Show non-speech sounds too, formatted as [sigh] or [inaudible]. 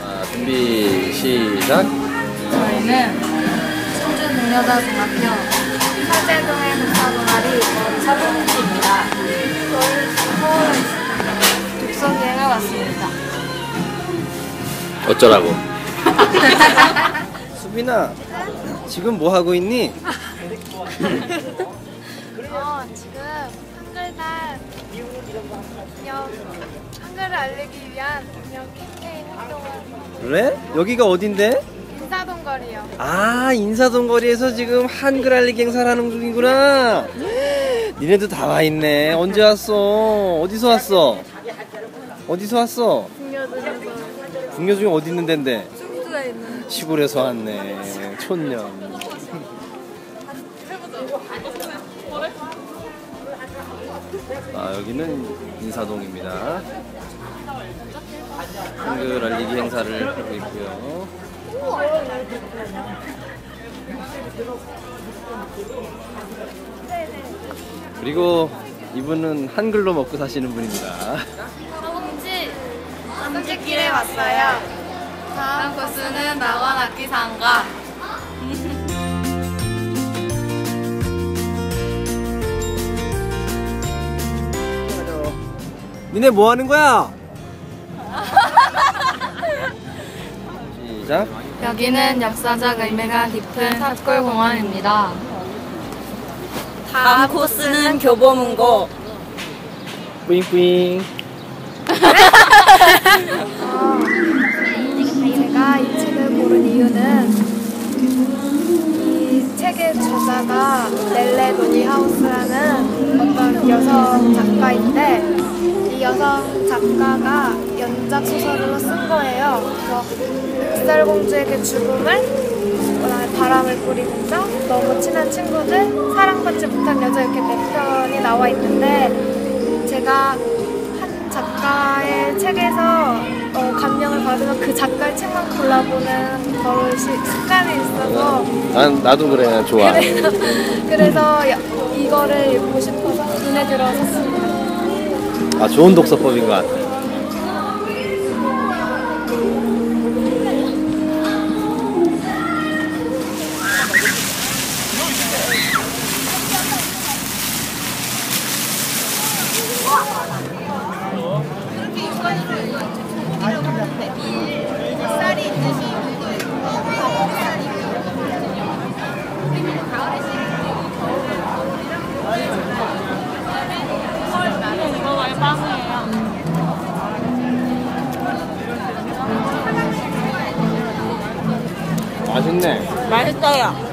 자, 준비 시작. 저희는 충주능력고등학교 서재동의 어쩌라고? [laughs] 수빈아, 지금 뭐 하고 있니? 어, 지금 한글날 역 한글을 알리기 위한 역 캠페인 활동을 하고 그래? 여기가 어딘데? 인사동 거리요. 아, 인사동 거리에서 지금 한글 알리기 행사를 하는 중이구나. [gasps] 니네도 다 와 있네. 언제 왔어? 어디서 왔어? 어디서 왔어? 국녀들에서 국녀 중에 어디 있는 데인데? 충주에 있는 시골에서 왔네. 촌년. 아, 여기는 인사동입니다. 한글 알리기 행사를 하고 있고요. 그리고 이분은 한글로 먹고 사시는 분입니다. [laughs] 홍지 성지길에 왔어요. 다음 코스는 낙원 악기상가. [laughs] 니네 뭐 하는 거야? 시작. 여기는 역사적 의미가 깊은 탑골 공원입니다. 다음 코스는 교보문고. 뿌잉뿌잉. [laughs] 제가 이 책을 고른 이유는 이 책의 저자가 넬레 노니하우스라는 어떤 여성 작가인데 이 여성 작가가 연작 소설로 쓴 거예요. 그래서 흑살 공주에게 죽음을 그다음에 바람을 뿌리면서 너무 친한 친구들 사랑받지 못한 여자 이렇게 네 편이 나와 있는데 제가 한 작가의 책에서 어, 감명을 받으면 그 작가의 책만 골라보는 버릇이 습관이 있어서 난 나도 그래 좋아. 그래서, [laughs] 그래서 여- 이거를 읽고 싶어서 눈에 들어서 샀습니다. 아 좋은 독서법인 것 같아. 맛있네. 맛있어요.